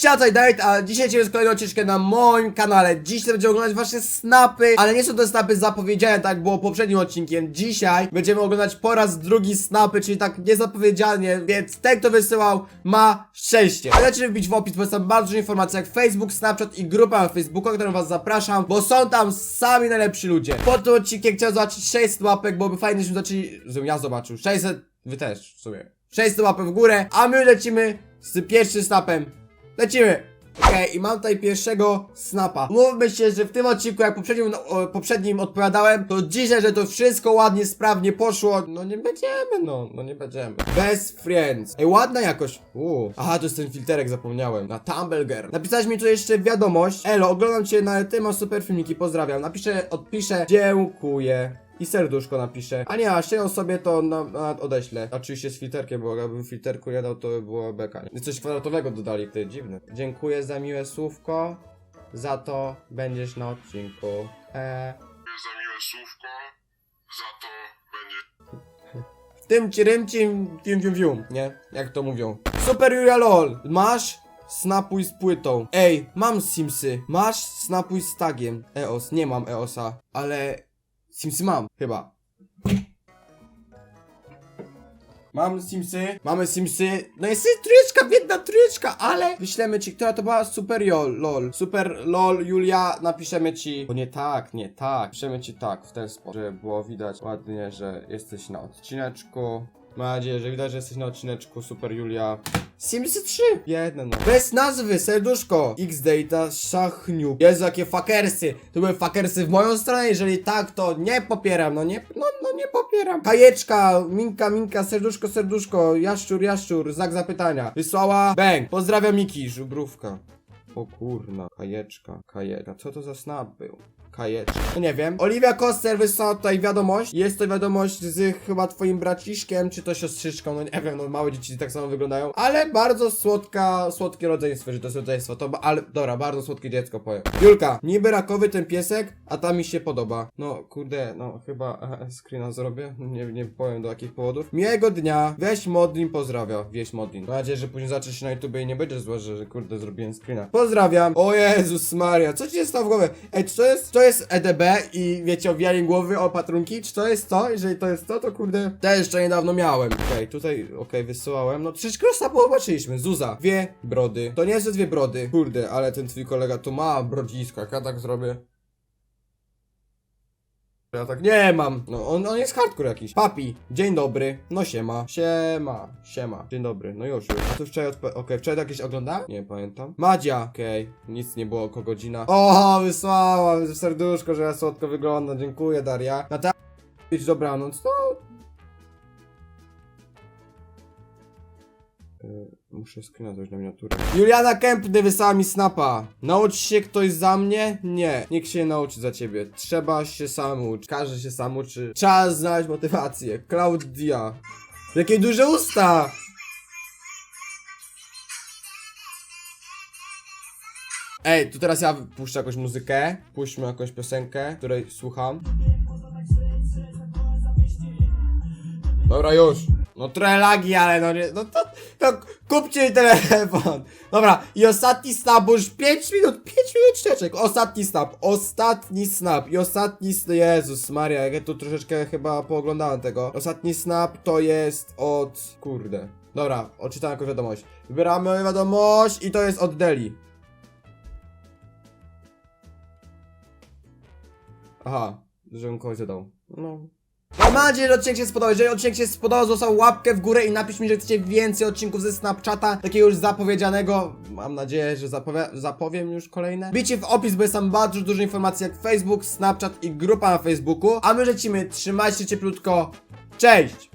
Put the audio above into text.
Siacaj Date, a dzisiaj cię jest kolejną odcinkę na moim kanale. Dzisiaj będziemy oglądać wasze snapy, ale nie są to snapy zapowiedziane, tak było poprzednim odcinkiem. Dzisiaj będziemy oglądać po raz drugi snapy, czyli tak niezapowiedzianie, więc ten kto wysyłał ma szczęście. Lecimy wbić w opis, bo jest tam bardzo dużo informacji jak Facebook, Snapchat i grupa na Facebooku, którą was zapraszam, bo są tam sami najlepsi ludzie. Po tym odcinkiem chciałem zobaczyć 600 łapek, byłoby fajnie, żebyśmy zaczęli, żebym ja zobaczył. 600, wy też w sumie. 600 łapek w górę, a my lecimy z pierwszym snapem. Lecimy! Okej, i mam tutaj pierwszego snapa. Mówmy się, że w tym odcinku, jak poprzednim, no, poprzednim odpowiadałem, to dzisiaj, że to wszystko ładnie, sprawnie poszło. No nie będziemy, no, no nie będziemy. Best friends. Ej, ładna jakoś. Uuu. Aha, to jest ten filterek, zapomniałem. Na Tumbleger. Napisałeś mi tu jeszcze wiadomość. Elo, oglądam cię na ty masz super filmiki, pozdrawiam. Napiszę, odpiszę, dziękuję. I serduszko napiszę. A nie, a się sobie to na, na odeślę. Oczywiście z filterkiem, bo jakbym filterku nie dał, to by było beka. nie? Coś kwadratowego dodali, ty dziwne. Dziękuję za miłe słówko. Za to będziesz na odcinku. Eee. za miłe słówko, za to będzie W tym ci rymcim, tium tium tium, nie? Jak to mówią. Super Julia LOL, masz? Snapuj z płytą. Ej, mam Simsy. Masz? Snapuj z tagiem. EOS, nie mam EOSa, ale Simsy mam, chyba. Mam Simsy, mamy Simsy. No jest trójeczka, biedna trójeczka, ale wyślemy ci, która to była Super Jol, LOL. Super LOL, Julia, napiszemy ci. Nie tak, nie tak. Piszemy ci tak, w ten sposób, żeby było widać ładnie, że jesteś na odcineczku. Mam nadzieję, że widać, że jesteś na odcineczku Super Julia. Simsy 3! Jedno no. Bez nazwy, serduszko. X-Data, Szachniuk. Jezu, jakie fakersy. To były fakersy w moją stronę, jeżeli tak, to nie popieram, no nie, no, no nie popieram. Kajeczka, Minka, Minka, serduszko, serduszko, jaszczur, jaszczur, znak zapytania. Wysłała, bang. Pozdrawiam Miki, żubrówka. O kurna, kajeczka, kajeczka. Co to za snap był? Kajeczka. No nie wiem. Oliwia Koster wysłała tutaj wiadomość. Jest to wiadomość z chyba twoim braciszkiem, czy to siostrzyczką, no nie wiem, no małe dzieci tak samo wyglądają. Ale bardzo słodka, słodkie rodzeństwo, że to jest rodzeństwo. To, ale, dobra, bardzo słodkie dziecko powiem. Julka, niby rakowy ten piesek, a ta mi się podoba. No kurde, no chyba e, screena zrobię. Nie, nie powiem do jakich powodów. Miłego dnia. Weź Modlin pozdrawia. Wieś Modlin. Mam nadzieję, że później zaczniesz się na YouTube i nie będzie zła, że, że kurde zrobiłem screena. Pozdrawiam. O Jezus Maria, co ci stało w głowie? Ej, czy to jest, to jest EDB i wiecie, owijanie głowy o patrunki? Czy to jest to? Jeżeli to jest to, to kurde, też jeszcze niedawno miałem. Okej, tutaj, okej, wysyłałem. No troszeczkę już zobaczyliśmy. Zuza. Dwie brody. To nie jest, dwie brody. Kurde, ale ten twój kolega tu ma brodzisko. Jak ja tak zrobię? Ja tak nie mam. No on, on jest hardcore jakiś. Papi, dzień dobry. No siema. Siema. Siema. Dzień dobry. No już już. A tu wczoraj odpa- Okej, wczoraj jakieś oglądałem? Nie pamiętam. Madzia. Okej. Nic nie było około godzina. O, wysłała w serduszko, że ja słodko wygląda. Dziękuję Daria. Na ta... Dobranoc. No. Muszę screena dać na miniaturę. Juliana Kępny wysłała mi snapa. Naucz się ktoś za mnie? Nie. Nikt się nie nauczy za ciebie. Trzeba się sam uczyć. Każdy się sam uczy. Czas znaleźć motywację. Klaudia. Jakie duże usta! Ej, tu teraz ja puszczę jakąś muzykę. Puśćmy jakąś piosenkę, której słucham. Dobra, już. No trochę lagi, ale no nie, no to, to kupcie telefon. Dobra, i ostatni snap, bo już 5 minut, 5 minut czeczek. Ostatni snap, ostatni snap i ostatni, Jezus Maria, jak ja tu troszeczkę chyba pooglądałem tego. Ostatni snap to jest od, kurde. Dobra, odczytam jakąś wiadomość. Wybieramy wiadomość i to jest od Deli. Aha, żebym kogoś zadał. No. Mam nadzieję, że odcinek się spodobał. Jeżeli odcinek się spodobał, zostaw łapkę w górę i napisz mi, że chcecie więcej odcinków ze Snapchata, takiego już zapowiedzianego. Mam nadzieję, że zapowie zapowiem już kolejne. Bijcie w opis, bo jest tam bardzo dużo informacji jak Facebook, Snapchat i grupa na Facebooku. A my lecimy, trzymajcie się cieplutko. Cześć!